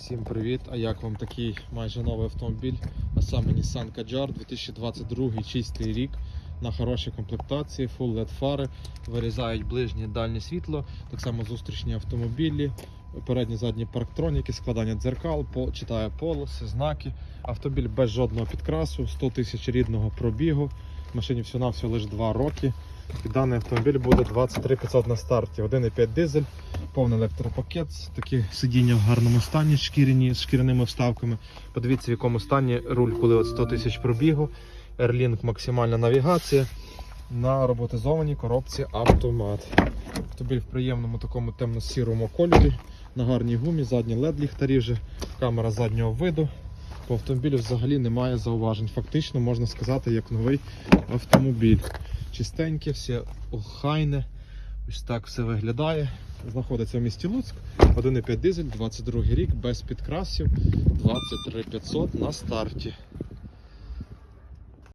Всім привіт! А як вам такий майже новий автомобіль? А саме Nissan Qashqai 2022 чистий рік на хорошій комплектації, Full LED фари, вирізають ближнє і дальнє світло, так само зустрічні автомобілі, передні задні парктроніки, складання дзеркал, читає полоси, знаки. Автомобіль без жодного підкрасу, 100 тисяч рідного пробігу. Машині всього-навсього лише 2 роки. І даний автомобіль буде 23 500 на старті. 1,5 дизель, повний електропакет, такі сидіння в гарному стані, шкіряні, з шкіряними вставками. Подивіться, в якому стані руль, коли от 100 тисяч пробігу. Airlink максимальна навігація на роботизованій коробці автомат. Автомобіль в приємному такому темно-сірому кольорі, на гарній гумі, задні LED ліхтарі вже, камера заднього виду. По автомобілю взагалі немає зауважень. Фактично можна сказати, як новий автомобіль. Чистеньке, все охайне. Ось так все виглядає. Знаходиться в місті Луцьк. 1,5 дизель, 22 рік, без підкрасів, 23 500 на старті.